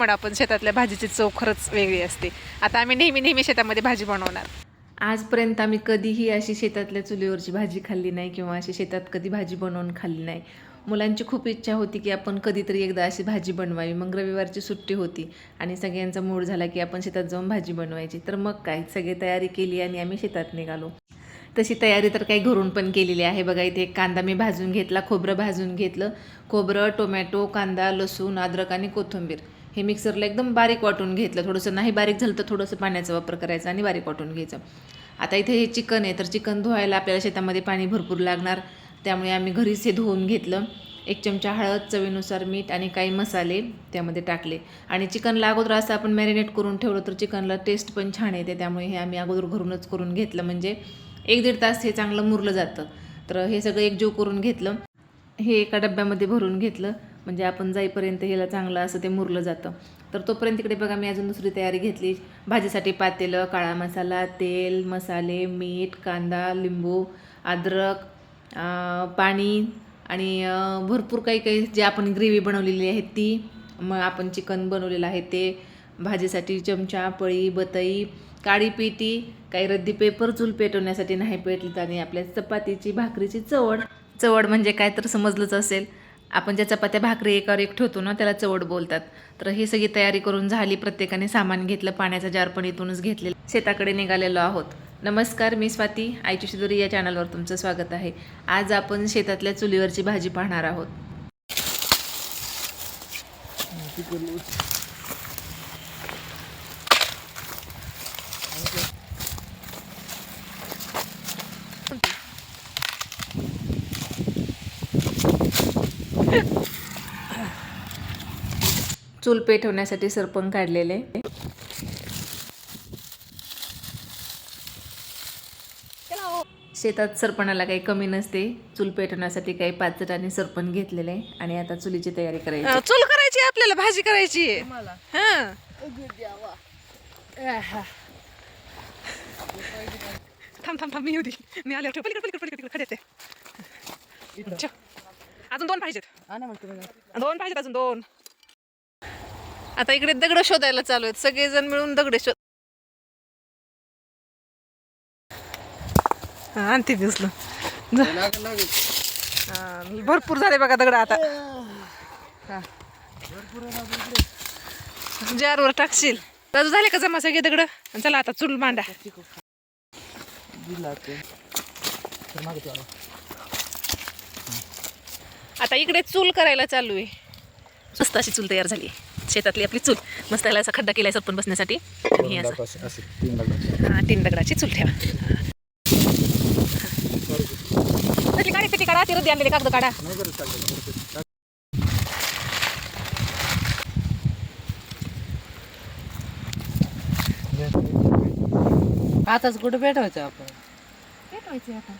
पण आपण शेतातल्या भाजीची चव खरंच वेगळी असते. आता आम्ही नेहमी नेहमी शेतामध्ये भाजी बनवणार. आजपर्यंत आम्ही कधीही अशी शेतातल्या चुलीवरची भाजी खाल्ली नाही किंवा अशी शेतात कधी भाजी बनवून खाल्ली नाही. मुलांची खूप इच्छा होती की आपण कधीतरी एकदा अशी भाजी बनवावी. मग रविवारची सुट्टी होती आणि सगळ्यांचा मूड झाला की आपण शेतात जाऊन भाजी बनवायची. तर मग काय? सगळी तयारी केली आणि आम्ही शेतात निघालो. तशी तयारी तर काही घरून पण केलेली आहे. बघा इथे एक कांदा मी भाजून घेतला खोबरं भाजून घेतलं. खोबरं टोमॅटो कांदा लसूण अद्रक आणि कोथिंबीर. हे मिक्सरला एकदम बारीक वाटून घेतलं. थोडंसं नाही बारीक झालं तर थोडंसं पाण्याचा वापर करायचा आणि बारीक वाटून घ्यायचं. आता इथे हे चिकन आहे तर चिकन धुवायला आपल्याला शेतामध्ये पाणी भरपूर लागणार. त्यामुळे आम्ही घरीच हे धुवून घेतलं. एक चमचा हळद चवीनुसार मीठ आणि काही मसाले त्यामध्ये टाकले. आणि चिकनला अगोदर असं आपण मॅरिनेट करून ठेवलं तर चिकनला टेस्ट पण छान येते. त्यामुळे हे आम्ही अगोदर घरूनच करून घेतलं. म्हणजे एक दीड तास हे चांगलं मुरलं जातं. तर हे सगळं एकजीव करून घेतलं. हे एका डब्यामध्ये भरून घेतलं. म्हणजे आपण जाईपर्यंत ह्याला चांगलं असं ते मुरलं जातं. तर तोपर्यंत इकडे बघा मी अजून दुसरी तयारी घेतली. भाजीसाठी पातेलं काळा मसाला तेल मसाले मीठ कांदा लिंबू अद्रक पाणी आणि भरपूर काही काही जे आपण ग्रेव्ही बनवलेली आहे ती. मग आपण चिकन बनवलेलं आहे ते. भाजीसाठी चमचा पळी बतई काळी पेटी काही रद्दी पेपर चूल पेटवण्यासाठी नाही पेटली आणि आपल्या चपातीची भाकरीची चवड. चवड म्हणजे काय तर समजलंच असेल. आपण ज्या चपात्या भाकरी एकावर एक ठेवतो ना त्याला चवड बोलतात. तर ही सगळी तयारी करून झाली प्रत्येकाने सामान घेतलं पाण्याचा जार पण इथूनच घेतलेलं शेताकडे निघालेलो आहोत. नमस्कार मी स्वाती. आईची शिदुरी या चॅनलवर तुमचं स्वागत आहे. आज आपण शेतातल्या चुलीवरची भाजी पाहणार आहोत. चूल पेटवण्यासाठी सरपण काढलेले. शेतात सरपणाला काही कमी नसते. चूल पेटवण्यासाठी काही पाचट आणि सरपण घेतलेले. आणि आता चुलीची तयारी करायची. चूल करायची आपल्याला भाजी करायची. हा. थांब थांब थांब मी येऊ दे. मी आले ठेव. पलीकडे पलीकडे पलीकडे खड्याचे. अजून दोन पाहिजेत. दोन पाहिजेत अजून दोन. आता इकडे दगड शोधायला चालू आहेत. सगळेजण मिळून दगड शोध हा आणते दिसलं. हा, भरपूर झाले बघा दगड आता. हा. जारवर टाकशील. राजू झाले का जमा सगळे दगड? चला आता चूल मांडा. आता इकडे चूल करायला चालू आहे. मस्त अशी चूल तयार झाली. शेतातली आपली चूल. मस्त त्याला असा खड्डा केलाय सरपण बसण्यासाठी. आणि हे असं. हा तीन दगडाची चूल ठेवा. काढी पेटी काढा आणलेले कागद काढा. आताच कुठे भेटायचं आपण? पेटवायचे आता.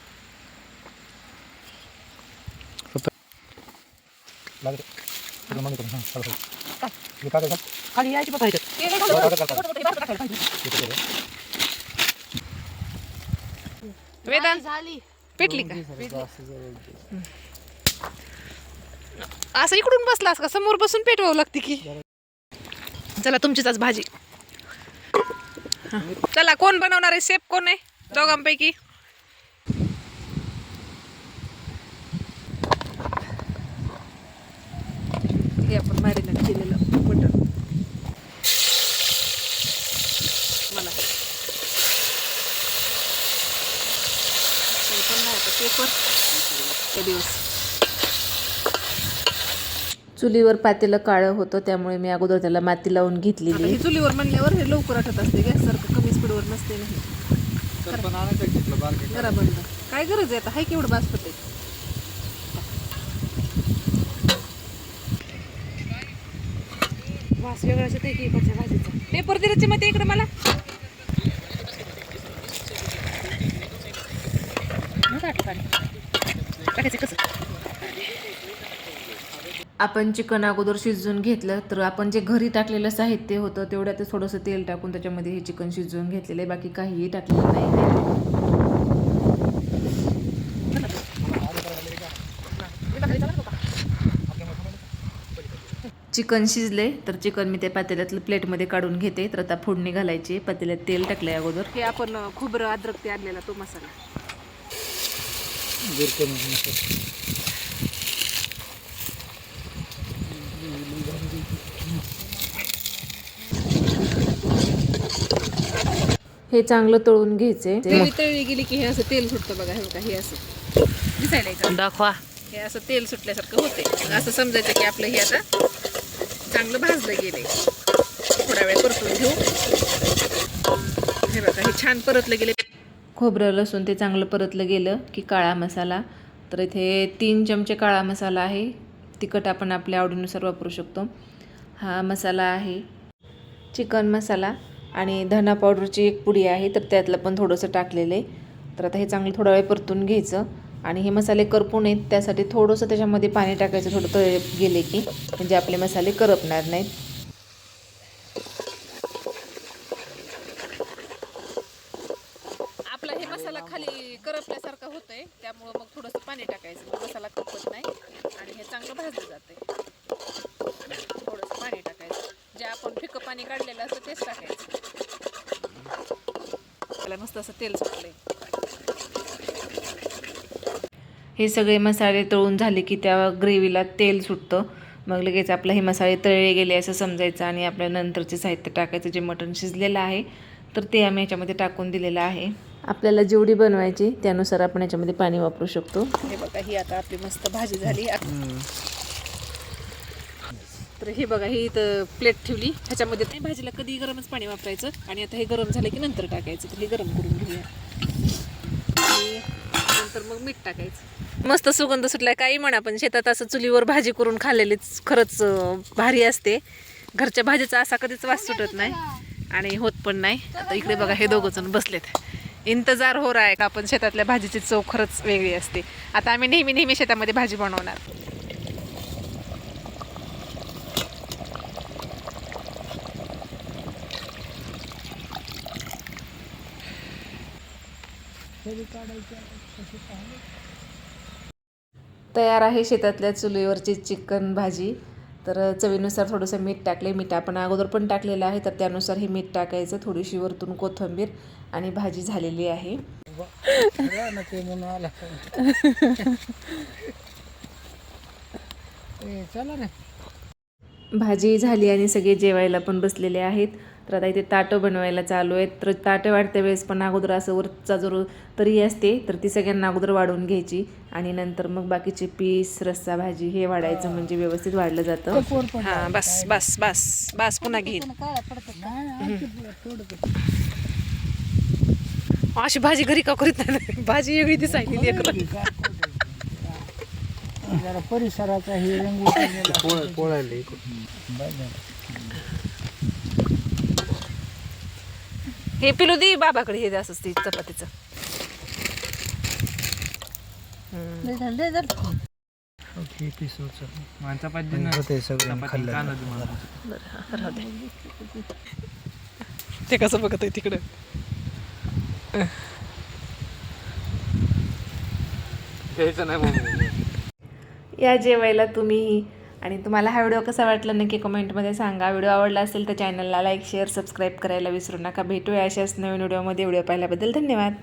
खाली यायची बघायचं वेदांत झाली. पेटली का? असं इकडून बसलास का? समोर बसून पेटवावं लागते की? चला तुमचीच आज भाजी. हा. चला कोण बनवणार आहे? शेप कोण आहे? दोघांपैकी. हे आपण मॅरिनेट केलेलं मटण मला. पण नाही आता पेपर ते दिवस. चुलीवर पातेलं काळं होतं त्यामुळे मी अगोदर त्याला माती लावून घेतलेली. चुलीवर म्हणल्यावर हे लवकर आटत असते गॅससारखं कमी स्पीडवर नसते नाही काय गरज आहे आता? हाय केवढं बास पडते वास वेगळाच येते की इकडच्या भाजीचा पेपर दिल्याचे मग ते इकडे मला. टाकायचं कसं? आपण चिकन अगोदर शिजवून घेतलं तर आपण जे घरी टाकलेलं साहित्य होतं तेवढ्यातच थोडंसं तेल टाकून त्याच्यामध्ये हे चिकन शिजवून घेतलेलं आहे. बाकी काहीही टाकलेलं नाही चिकन शिजले तर चिकन मी त्या पातेल्यातलं प्लेटमध्ये काढून घेते. तर आता फोडणी घालायची पातेल्यात तेल टाकलंय अगोदर. हे आपण खोबरं अद्रक ते आणलेला तो मसाला. हे चांगलं तळून घ्यायचे. तळली गेली की हे असं तेल सुटतं बघा हे बघा हे असं. दिसायला का? दाखवा. हे असं तेल सुटल्यासारखं होते असं समजायचं की आपलं हे आता चांगलं भाजलं गेले थोडा वेळ परतून घेऊ. हे बघा हे छान परतलं गेले खोबरं लसूण ते चांगलं परतलं गेलं की काळा मसाला. तर इथे तीन चमचे काळा मसाला आहे. तिखट आपण आपल्या आवडीनुसार वापरू शकतो. हा मसाला आहे चिकन मसाला आणि धना पावडरची एक पुडी आहे तर त्यातलं पण थोडंसं टाकलेलं आहे. तर आता हे चांगलं थोडा वेळ परतून घ्यायचं. आणि हे मसाले करपू नयेत त्यासाठी थोडंसं त्याच्यामध्ये पाणी टाकायचं थोडं तळे गेले की म्हणजे आपले मसाले करपणार नाहीत. आपला हे मसाला खाली करपल्यासारखा होतोय त्यामुळं मग थोडंसं पाणी टाकायचं मग मसाला करपत नाही आणि हे चांगलं भाजलं जाते थोडंसं पाणी टाकायचं जे आपण फिकं पाणी काढलेलं असतं तेच टाकायचं. त्याला मस्त असं तेल सुटलंय. हे सगळे मसाले तळून झाले की त्या ग्रेव्हीला तेल सुटतं. मग लगेच आपलं हे मसाले तळले गेले असं समजायचं आणि आपल्या नंतरचे साहित्य टाकायचं जे मटण शिजलेलं आहे तर ते आम्ही याच्यामध्ये टाकून दिलेलं आहे. आपल्याला जेवढी बनवायची त्यानुसार आपण याच्यामध्ये पाणी वापरू शकतो. हे बघा ही आता आपली मस्त भाजी झाली. तर हे बघा ही इथं प्लेट ठेवली. ह्याच्यामध्ये नाही भाजीला कधी गरमच पाणी वापरायचं आणि आता हे गरम झालं की नंतर टाकायचं. तर हे गरम करून घेऊया. नंतर मग मीठ टाकायचं. मस्त सुगंध सुटलाय. काही म्हणा पण शेतात असं चुलीवर भाजी करून खाल्लेलीच खरंच भारी असते. घरच्या भाजीचा असा कधीच वास सुटत नाही आणि होत पण नाही. आता इकडे बघा हे दोघं जण बसलेत. इंतजार हो रहा आहे का? आपण शेतातल्या भाजीची चव खरंच वेगळी असते. आता आम्ही नेहमी नेहमी शेतामध्ये भाजी बनवणार. तयार आहे शेतातल्या चुलीवरची चिकन भाजी. तर चवीनुसार थोडंसं मीठ टाकले मीठ आपण अगोदर पण टाकलेलं आहे. तर त्यानुसार हे मीठ टाकायचं थोडीशी वरतून कोथिंबीर आणि भाजी झालेली आहे. भाजी झाली आणि सगळे जेवायला पण बसलेले आहेत. तर आता इथे ताटं बनवायला चालू आहेत. तर ताटं वाढत्या वेळेस पण अगोदर असं वरचा जर तरी असते तर ती सगळ्यांना अगोदर वाढवून घ्यायची. आणि नंतर मग बाकीचे पीस रस्सा भाजी हे वाढायचं म्हणजे व्यवस्थित वाढलं जातं. हा बस बस बस बस पुन्हा घेईन अशी भाजी घरी का करीत नाही? भाजी वेगळी लेकरं. जरा परिसराचा हे रंग पोळायला हे पिलू दे बाबाकडे हे असंच ते चपातीचं. ते कसं बघत आहे तिकडं? या जेवायला तुम्ही आणि तुम्हाला हा व्हिडिओ कसा वाटला नक्की कमेंटमध्ये सांगा. व्हिडिओ आवडला असेल तर चॅनलला लाईक शेअर सबस्क्राईब करायला विसरू नका. भेटूया अशाच नवीन व्हिडिओमध्ये. व्हिडिओ पाहिल्याबद्दल धन्यवाद.